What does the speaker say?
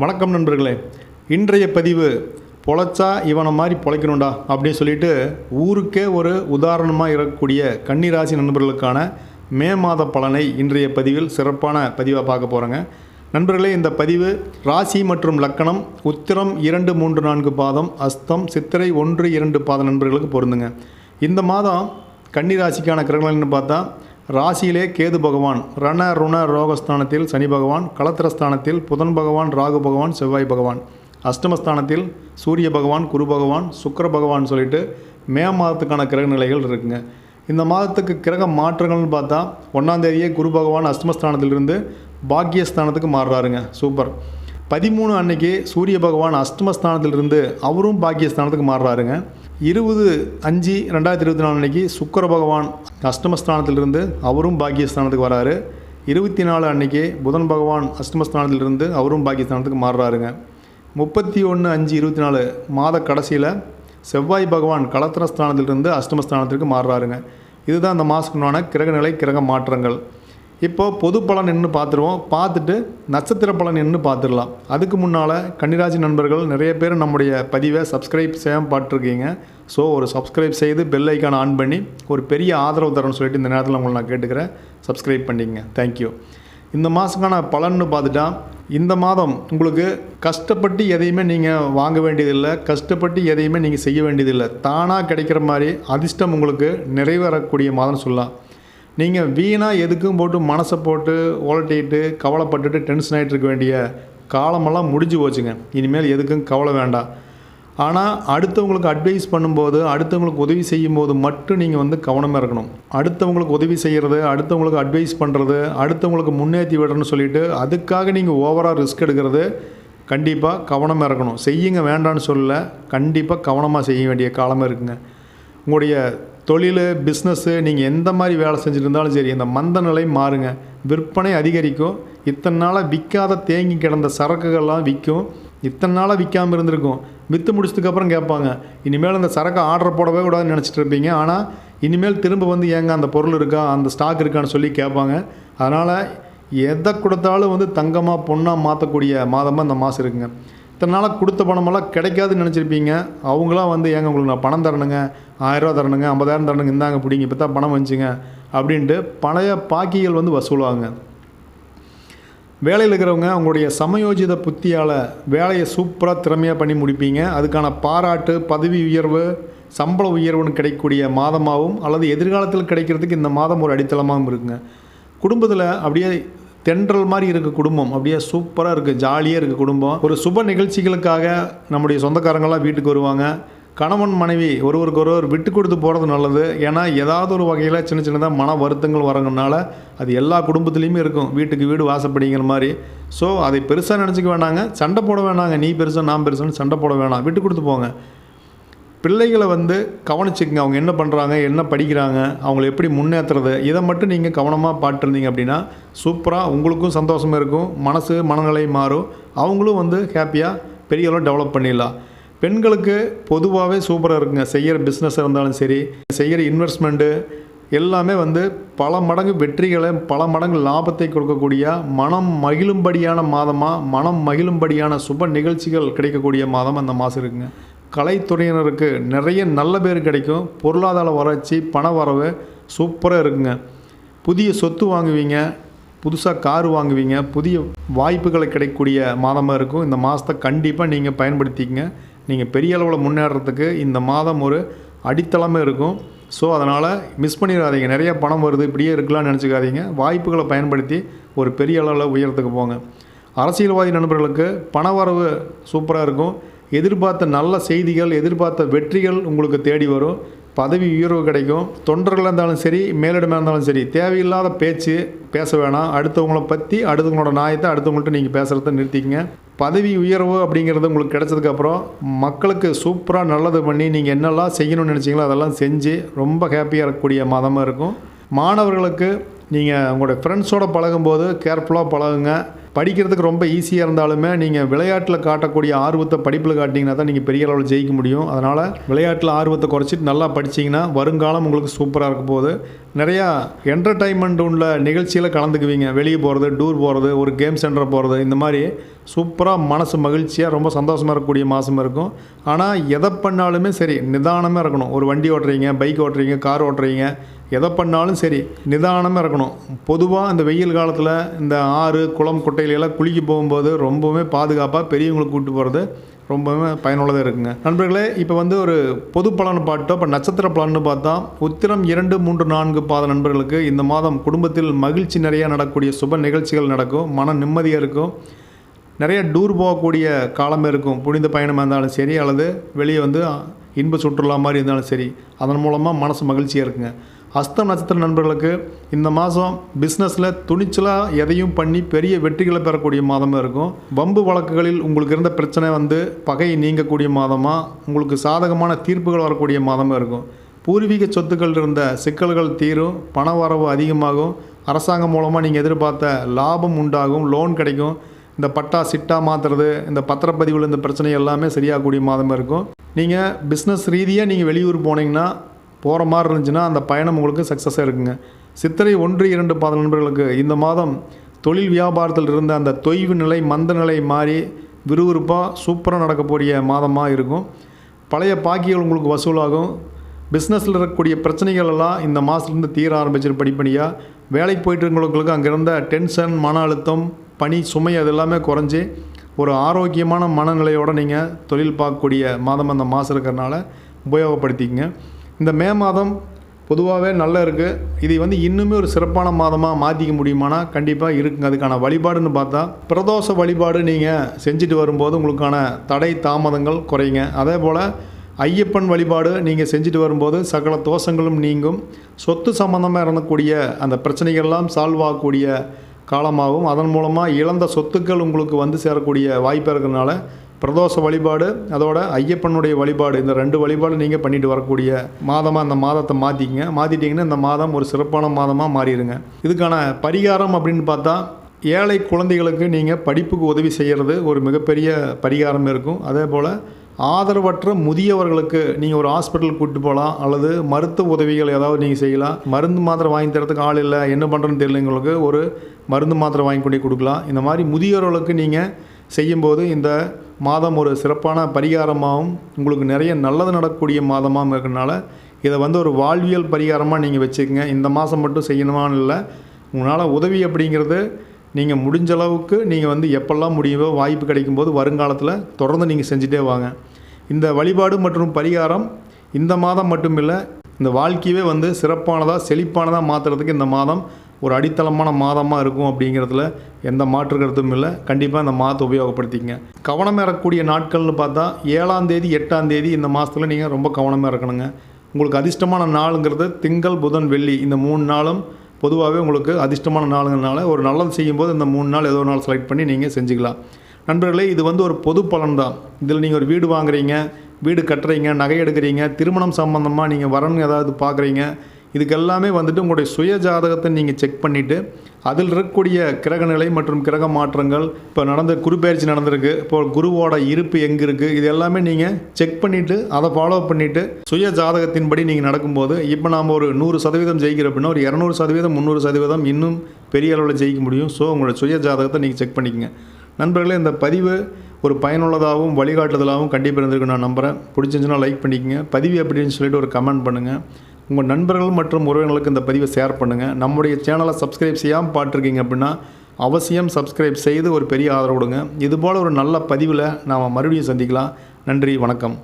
வணக்கம் நண்பர்களே. இன்றைய பதிவு பொழைச்சா இவனை மாதிரி பொழைக்கணும்டா அப்படின்னு சொல்லிட்டு ஊருக்கே ஒரு உதாரணமாக இருக்கக்கூடிய கன்னிராசி நண்பர்களுக்கான மே மாத பலனை இன்றைய பதிவில் சிறப்பான பதிவாக பார்க்க போகிறேங்க நண்பர்களே இந்த பதிவு ராசி மற்றும் லக்கணம் உத்திரம் இரண்டு மூன்று நான்கு பாதம் அஸ்தம் சித்திரை ஒன்று இரண்டு பாத நண்பர்களுக்கு பொருந்துங்க. இந்த மாதம் கன்னிராசிக்கான கிரகங்கள்னு பார்த்தா ராசியிலே கேது பகவான் ரண ருண ரோகஸ்தானத்தில் சனி பகவான் களத்திரஸ்தானத்தில் புதன் பகவான் ராகு பகவான் செவ்வாய் பகவான். அஷ்டமஸ்தானத்தில் சூரிய பகவான் குரு பகவான் சுக்கிர பகவான் சொல்லிட்டு மே மாதத்துக்கான கிரக நிலைகள் இருக்குங்க. இந்த மாதத்துக்கு கிரக மாற்றங்கள்னு பார்த்தா ஒன்றாந்தேதியே குரு பகவான் அஷ்டமஸ்தானத்திலிருந்து பாக்கியஸ்தானத்துக்கு மாறுறாருங்க. சூப்பர். பதிமூணு அன்னைக்கு சூரிய பகவான் அஷ்டமஸ்தானத்திலிருந்து அவரும் பாக்கியஸ்தானத்துக்கு மாறுறாருங்க. இருபது அஞ்சு ரெண்டாயிரத்தி இருபத்தி நாலு அன்னைக்கு சுக்கிர பகவான் அஷ்டமஸ்தானத்திலிருந்து அவரும் பாக்கியஸ்தானத்துக்கு வராரு. இருபத்தி நாலு அன்னைக்கு புதன் பகவான் அஷ்டமஸ்தானத்திலிருந்து அவரும் பாக்கியஸ்தானத்துக்கு மாறுறாருங்க. முப்பத்தி ஒன்று அஞ்சு இருபத்தி நாலு மாத கடைசியில் செவ்வாய் பகவான் களத்திரஸ்தானத்திலிருந்து அஷ்டமஸ்தானத்திற்கு மாறுறாருங்க. இதுதான் அந்த மாதத்துக்குண்டான கிரகநிலை கிரக மாற்றங்கள். இப்போது பொது பலன் என்ன பார்த்துருவோம். பார்த்துட்டு நட்சத்திர பலன் என்ன பார்த்துடலாம். அதுக்கு முன்னால் கன்னிராசி நண்பர்கள் நிறைய பேர் நம்முடைய பதிவை சப்ஸ்கிரைப் செய்யாமல் பார்த்துருக்கீங்க. ஸோ ஒரு சப்ஸ்கிரைப் செய்து பெல் ஐக்கான் ஆன் பண்ணி ஒரு பெரிய ஆதரவு தரணும்னு சொல்லிட்டு இந்த நேரத்தில் உங்களை நான் கேட்டுக்கிறேன். சப்ஸ்கிரைப் பண்ணிங்க தேங்க்யூ இந்த மாதத்துக்கான பலன்னு பார்த்துட்டா இந்த மாதம் உங்களுக்கு கஷ்டப்பட்டு எதையுமே நீங்கள் வாங்க வேண்டியதில்லை. கஷ்டப்பட்டு எதையுமே நீங்கள் செய்ய வேண்டியதில்லை. தானாக கிடைக்கிற மாதிரி அதிர்ஷ்டம் உங்களுக்கு நிறைவேறக்கூடிய மாதம்னு சொல்லலாம். நீங்கள் வீணாக எதுக்கும் போட்டு மனசை போட்டு உலட்டிட்டு கவலைப்பட்டுட்டு டென்ஷன் ஆகிட்டு இருக்க வேண்டிய காலமெல்லாம் முடிஞ்சு போச்சுங்க. இனிமேல் எதுக்கும் கவலை வேண்டாம். ஆனால் அடுத்தவங்களுக்கு அட்வைஸ் பண்ணும்போது அடுத்தவங்களுக்கு உதவி செய்யும்போது மட்டும் நீங்கள் வந்து கவனமாக இருக்கணும். அடுத்தவங்களுக்கு உதவி செய்கிறது அடுத்தவங்களுக்கு அட்வைஸ் பண்ணுறது அடுத்தவங்களுக்கு முன்னேற்றி விடணும்னு சொல்லிட்டு அதுக்காக நீங்கள் ஓவராக ரிஸ்க் எடுக்கிறது கண்டிப்பாக கவனமாக இருக்கணும். செய்யுங்க வேண்டான்னு சொல்ல கண்டிப்பாக கவனமாக செய்ய வேண்டிய காலமாக இருக்குங்க. உங்களுடைய தொழில் பிஸ்னஸ்ஸு நீங்கள் எந்த மாதிரி வேலை செஞ்சுட்டு இருந்தாலும் சரி இந்த மந்த நிலை மாறுங்க. விற்பனை அதிகரிக்கும். இத்தனை நாளாக விற்காத தேங்கி கிடந்த சரக்குகள்லாம் விற்கும். இத்தனை நாளாக விற்காமல் இருந்திருக்கும். விற்று முடிச்சதுக்கப்புறம் கேட்பாங்க இனிமேல் அந்த சரக்கு ஆர்டர் போடவே கூடாதுன்னு நினச்சிட்டு இருப்பீங்க. ஆனால் இனிமேல் திரும்ப வந்து ஏங்க அந்த பொருள் இருக்கா அந்த ஸ்டாக் இருக்கான்னு சொல்லி கேட்பாங்க. அதனால் எதை கொடுத்தாலும் வந்து தங்கமாக பொண்ணாக மாற்றக்கூடிய மாதமாக இந்த மாதம் இருக்குங்க. இத்தனை நாளாக கொடுத்த பணமெல்லாம் கிடைக்காதுன்னு நினச்சிருப்பீங்க. அவங்களாம் வந்து ஏங்க உங்களுக்கு நான் பணம் தரணுங்க. ஆயிரரூவா தரணுங்க ஐம்பதாயிரம் தரணுங்க இந்தாங்க பிடிங்க இப்போ தான் பணம் வந்துச்சுங்க. அப்படின்ட்டு பழைய பாக்கிகள் வந்து வசூலாங்க. வேலையில் இருக்கிறவங்க அவங்களுடைய சமயோஜித புத்தியால் வேலையை சூப்பராக திறமையாக பண்ணி முடிப்பீங்க. அதுக்கான பாராட்டு பதவி உயர்வு சம்பள உயர்வுன்னு கிடைக்கக்கூடிய மாதமாகவும் அல்லது எதிர்காலத்தில் கிடைக்கிறதுக்கு இந்த மாதம் ஒரு அடித்தளமாகவும் இருக்குங்க. குடும்பத்தில் அப்படியே தென்றல் மாதிரி இருக்க குடும்பம். அப்படியே சூப்பராக இருக்குது ஜாலியாக இருக்குது குடும்பம். ஒரு சுப நிகழ்ச்சிகளுக்காக நம்முடைய சொந்தக்காரங்களாம் வீட்டுக்கு வருவாங்க. கணவன் மனைவி ஒருவருக்கு ஒருவர் விட்டு கொடுத்து போகிறது நல்லது. ஏன்னா ஏதாவது ஒரு வகையில் சின்ன சின்னதாக மன வருத்தங்கள் வரங்கனால அது எல்லா குடும்பத்துலேயுமே இருக்கும். வீட்டுக்கு வீடு வாசப்படிங்கிற மாதிரி. ஸோ அதை பெருசாக நினச்சிக்க வேண்டாங்க சண்டை போட வேணாங்க. நீ பெருசாக நான் பெருசுன்னு சண்டை போட வேணாம். விட்டு கொடுத்து போங்க. பிள்ளைகளை வந்து கவனிச்சுக்கங்க. அவங்க என்ன பண்ணுறாங்க என்ன படிக்கிறாங்க அவங்கள எப்படி முன்னேற்றுறது இதை மட்டும் நீங்கள் கவனமாக பாட்டுருந்தீங்க அப்படின்னா சூப்பராக உங்களுக்கும் சந்தோஷமாக இருக்கும். மனசு மனநிலை மாறும். அவங்களும் வந்து ஹாப்பியாக பெரிய அளவு டெவலப் பண்ணிடலாம். பெண்களுக்கு பொதுவாகவே சூப்பராக இருக்குங்க. செய்கிற பிஸ்னஸ் இருந்தாலும் சரி செய்கிற இன்வெஸ்ட்மெண்ட்டு எல்லாமே வந்து பல மடங்கு வெற்றிகளை பல மடங்கு லாபத்தை கொடுக்கக்கூடிய மனம் மகிழும்படியான மாதமாக மனம் மகிழும்படியான சுப நிகழ்ச்சிகள் கிடைக்கக்கூடிய மாதம் அந்த மாதம் இருக்குங்க. கலைத்துறையினருக்கு நிறைய நல்ல பேர் கிடைக்கும். பொருளாதார வளர்ச்சி பண வரவு சூப்பராக இருக்குங்க. புதிய சொத்து வாங்குவீங்க புதுசாக கார் வாங்குவீங்க புதிய வாய்ப்புகளை கிடைக்கக்கூடிய மாதமாக இருக்கும். இந்த மாதத்தை கண்டிப்பாக நீங்கள் பயன்படுத்திக்கங்க. நீங்கள் பெரிய அளவில் முன்னேறத்துக்கு இந்த மாதம் ஒரு அடித்தளமே இருக்கும். ஸோ அதனால் மிஸ் பண்ணிடாதீங்க. நிறைய பணம் வருது இப்படியே இருக்கலாம்னு நினச்சிக்காதீங்க. வாய்ப்புகளை பயன்படுத்தி ஒரு பெரிய அளவில் உயரத்துக்கு போங்க. அரசியல்வாதி நண்பர்களுக்கு பண வரவு சூப்பராக இருக்கும். எதிர்பார்த்த நல்ல செய்திகள் எதிர்பார்த்த வெற்றிகள் உங்களுக்கு தேடி வரும். பதவி உயர்வு கிடைக்கும். தொண்டர்களாக இருந்தாலும் சரி மேலிடமாக இருந்தாலும் சரி தேவையில்லாத பேச்சு பேச வேணாம். அடுத்தவங்கள பற்றி அடுத்தவங்களோட நியாயத்தை அடுத்தவங்கள்ட்ட நீங்கள் பேசுகிறத நிறுத்திக்கங்க. பதவி உயர்வு அப்படிங்கிறது உங்களுக்கு கிடைச்சதுக்கப்புறம் மக்களுக்கு சூப்பராக நல்லது பண்ணி நீங்கள் என்னெல்லாம் செய்யணும்னு நினச்சிங்களோ அதெல்லாம் செஞ்சு ரொம்ப ஹாப்பியாக இருக்கக்கூடிய மாதமாக இருக்கும். மாணவர்களுக்கு நீங்கள் உங்களோட ஃப்ரெண்ட்ஸோட பழகும்போது கேர்ஃபுல்லாக பழகுங்க. படிக்கிறதுக்கு ரொம்ப ஈஸியாக இருந்தாலுமே நீங்கள் விளையாட்டில் காட்டக்கூடிய ஆர்வத்தை படிப்பில் காட்டிங்கன்னா தான் நீங்கள் பெரிய அளவில் ஜெயிக்க முடியும். அதனால் விளையாட்டில் ஆர்வத்தை குறைச்சிட்டு நல்லா படிச்சிங்கன்னா வருங்காலம் உங்களுக்கு சூப்பராக இருக்க போகுது. நிறையா என்டர்டைன்மெண்ட் உள்ள நிகழ்ச்சியில் கலந்துக்குவீங்க. வெளியே போகிறது டூர் போகிறது ஒரு கேம் சென்டர் போகிறது இந்த மாதிரி சூப்பராக மனசு மகிழ்ச்சியாக ரொம்ப சந்தோஷமாக இருக்கக்கூடிய மாதம் இருக்கும். ஆனால் எதை பண்ணாலுமே சரி நிதானமாக இருக்கணும். ஒரு வண்டி ஓட்டுறீங்க பைக் ஓட்டுறீங்க கார் ஓட்டுறீங்க எதை பண்ணாலும் சரி நிதானமாக இருக்கணும். பொதுவாக இந்த வெயில் காலத்தில் இந்த ஆறு குளம் குட்டையிலெல்லாம் குளிக்க போகும்போது ரொம்பவுமே பாதுகாப்பாக பெரியவங்களை கூப்பிட்டு போகிறது ரொம்பவுமே பயனுள்ளதாக இருக்குங்க. நண்பர்களே இப்போ வந்து ஒரு பொது பலன் பார்த்தோம் இப்போ நட்சத்திர பலன்னு பார்த்தா உத்திரம் இரண்டு மூன்று நான்கு பாத நண்பர்களுக்கு இந்த மாதம் குடும்பத்தில் மகிழ்ச்சி நிறையா நடக்கக்கூடிய சுப நிகழ்ச்சிகள் நடக்கும். மன நிம்மதியாக இருக்கும். நிறைய டூர் போகக்கூடிய காலம் இருக்கும். புனித பயணமாக இருந்தாலும் சரி அல்லது வெளியே வந்து இன்ப சுற்றுலா மாதிரி இருந்தாலும் சரி அதன் மூலமாக மனசு மகிழ்ச்சியாக இருக்குங்க. அஸ்தம் நட்சத்திர நண்பர்களுக்கு இந்த மாதம் பிஸ்னஸில் துணிச்சலாக எதையும் பண்ணி பெரிய வெற்றிகளை பெறக்கூடிய மாதமாக இருக்கும். வம்பு வழக்குகளில் உங்களுக்கு இருந்த பிரச்சனை வந்து பகை நீங்கக்கூடிய மாதமாக உங்களுக்கு சாதகமான தீர்ப்புகள் வரக்கூடிய மாதமாக இருக்கும். பூர்வீக சொத்துக்கள் இருந்த சிக்கல்கள் தீரும் பண வரவு அதிகமாகும். அரசாங்கம் மூலமாக நீங்கள் எதிர்பார்த்த லாபம் உண்டாகும் லோன் கிடைக்கும். இந்த பட்டா சிட்டா மாற்றுறது இந்த பத்திரப்பதிவில் இந்த பிரச்சனை எல்லாமே சரியாகக்கூடிய மாதமாக இருக்கும். நீங்கள் பிஸ்னஸ் ரீதியாக நீங்கள் வெளியூர் போனீங்கன்னா போகிற மாதிரி இருந்துச்சுன்னா அந்த பயணம் உங்களுக்கு சக்ஸஸாக இருக்குங்க. சித்திரை ஒன்று இரண்டு பாத நண்பர்களுக்கு இந்த மாதம் தொழில் வியாபாரத்தில் இருந்த அந்த தொய்வு நிலை மந்த நிலை மாறி விறுவிறுப்பாக சூப்பராக நடக்கக்கூடிய மாதமாக இருக்கும். பழைய பாக்கிகள் உங்களுக்கு வசூலாகும். பிஸ்னஸில் இருக்கக்கூடிய பிரச்சனைகள் எல்லாம் இந்த மாதத்துலேருந்து தீர ஆரம்பிச்சிரு படிப்படியாக வேலைக்கு போயிட்டு இருக்கிறவங்களுக்கு அங்கே இருந்த டென்ஷன் மன அழுத்தம் பணி சுமை அது எல்லாமே குறைஞ்சி ஒரு ஆரோக்கியமான மனநிலையோடு நீங்கள் தொழில் பார்க்கக்கூடிய மாதம் அந்த மாதம் இருக்கிறனால உபயோகப்படுத்திக்கங்க. இந்த மே மாதம் பொதுவாகவே நல்லா இருக்குது இதை வந்து இன்னுமே ஒரு சிறப்பான மாதமாக மாற்றிக்க முடியுமானா கண்டிப்பாக இருக்குங்க. அதுக்கான வழிபாடுன்னு பார்த்தா பிரதோஷ வழிபாடு நீங்கள் செஞ்சுட்டு வரும்போது உங்களுக்கான தடை தாமதங்கள் குறையுங்க. அதே போல் ஐயப்பன் வழிபாடு நீங்கள் செஞ்சுட்டு வரும்போது சகல தோஷங்களும் நீங்கும். சொத்து சம்மந்தமாக இருந்தக்கூடிய அந்த பிரச்சனைகள்லாம் சால்வ் ஆகக்கூடிய காலமாகவும் அதன் மூலமாக இழந்த சொத்துக்கள் உங்களுக்கு வந்து சேரக்கூடிய வாய்ப்பு இருக்கிறதுனால பிரதோஷ வழிபாடு அதோட ஐயப்பனுடைய வழிபாடு இந்த ரெண்டு வழிபாடு நீங்கள் பண்ணிட்டு வரக்கூடிய மாதமாக இந்த மாதத்தை மாற்றிக்கிங்க மாற்றிட்டிங்கன்னா இந்த மாதம் ஒரு சிறப்பான மாதமாக மாறிடுங்க. இதுக்கான பரிகாரம் அப்படின்னு பார்த்தா ஏழை குழந்தைகளுக்கு நீங்கள் படிப்புக்கு உதவி செய்கிறது ஒரு மிகப்பெரிய பரிகாரம் இருக்கும். அதே போல் ஆதரவற்ற முதியவர்களுக்கு நீங்கள் ஒரு ஹாஸ்பிட்டல் கூப்பிட்டு போகலாம் அல்லது மருத்துவ உதவிகள் ஏதாவது நீங்கள் செய்யலாம். மருந்து மாத்திரை வாங்கி தரத்துக்கு ஆள் இல்லை என்ன பண்ணுறதுன்னு தெரியலங்களுக்கு ஒரு மருந்து மாத்திரை வாங்கி கொண்டு கொடுக்கலாம். இந்த மாதிரி முதியோர்களுக்கு நீங்கள் செய்யும்போது இந்த மாதம் ஒரு சிறப்பான பரிகாரமாகவும் உங்களுக்கு நிறைய நல்லது நடக்கக்கூடிய மாதமாகவும் இருக்கிறனால இதை வந்து ஒரு வாழ்வியல் பரிகாரமாக நீங்கள் வச்சுக்கோங்க. இந்த மாதம் மட்டும் செய்யணுமான்னு இல்லை. உங்களால் உதவி அப்படிங்கிறது நீங்கள் முடிஞ்ச அளவுக்கு நீங்கள் வந்து எப்பெல்லாம் முடியுமோ வாய்ப்பு கிடைக்கும்போது வருங்காலத்தில் தொடர்ந்து நீங்கள் செஞ்சுட்டே வாங்க. இந்த வழிபாடு மற்றும் பரிகாரம் இந்த மாதம் மட்டும் இல்லை இந்த வாழ்க்கையவே வந்து சிறப்பானதாக செழிப்பானதாக மாற்றுறதுக்கு இந்த மாதம் ஒரு அடித்தளமான மாதமாக இருக்கும் அப்படிங்கிறதுல எந்த மாற்று கருத்தும் இல்லை. கண்டிப்பாக இந்த மாதத்தை உபயோகப்படுத்திக்கங்க. கவனம் இறக்கக்கூடிய நாட்கள்னு பார்த்தா ஏழாம் தேதி எட்டாம் தேதி இந்த மாதத்தில் நீங்கள் ரொம்ப கவனமாக இருக்கணுங்க உங்களுக்கு அதிர்ஷ்டமான நாளுங்கிறது திங்கள் புதன் வெள்ளி. இந்த மூணு நாளும் பொதுவாகவே உங்களுக்கு அதிர்ஷ்டமான நாளுங்கிறனால ஒரு நல்லது செய்யும்போது இந்த மூணு நாள் ஏதோ ஒரு நாள் செலக்ட் பண்ணி நீங்கள் செஞ்சுக்கலாம். நண்பர்களே இது வந்து ஒரு பொது பலன் தான் இதில் நீங்கள் ஒரு வீடு வாங்குறீங்க வீடு கட்டுறீங்க நகை எடுக்கிறீங்க திருமணம் சம்மந்தமாக நீங்கள் வரன் ஏதாவது பார்க்குறீங்க இதுக்கு எல்லாமே வந்துட்டு உங்களுடைய சுய ஜாதகத்தை நீங்கள் செக் பண்ணிவிட்டு அதில் இருக்கக்கூடிய கிரகநிலை மற்றும் கிரக மாற்றங்கள் இப்போ நடந்த குருப்பெயர்ச்சி நடந்திருக்கு இப்போ குருவோட இருப்பு எங்கே இருக்குது இது எல்லாமே நீங்கள் செக் பண்ணிவிட்டு அதை ஃபாலோ பண்ணிவிட்டு சுய ஜாதகத்தின்படி நீங்கள் நடக்கும்போது இப்போ நாம் ஒரு நூறு சதவீதம் ஜெயிக்கிற அப்படின்னா ஒரு இரநூறு சதவீதம் முந்நூறு சதவீதம் இன்னும் பெரிய அளவில் ஜெயிக்க முடியும். ஸோ உங்களோட சுய ஜாதகத்தை நீங்கள் செக் பண்ணிக்கங்க. நண்பர்களே இந்த பதிவு ஒரு பயனுள்ளதாகவும் வழிகாட்டுதலாகவும் கண்டிப்பாக இருந்திருக்கு நான் நம்புகிறேன் பிடிச்சிருந்துச்சுன்னா லைக் பண்ணிக்கங்க. பதிவு அப்படின்னு சொல்லிட்டு ஒரு கமெண்ட் பண்ணுங்கள் உங்கள் நண்பர்கள் மற்றும் உறவினர்களுக்கு இந்த பதிவை ஷேர் பண்ணுங்கள் நம்முடைய சேனலை சப்ஸ்கிரைப் செய்யாமல் பார்த்துருக்கீங்க அப்படின்னா அவசியம் சப்ஸ்கிரைப் செய்து ஒரு பெரிய ஆதரவு கொடுங்க. இதுபோல் ஒரு நல்ல பதிவில் நாம் மறுபடியும் சந்திக்கலாம். நன்றி வணக்கம்.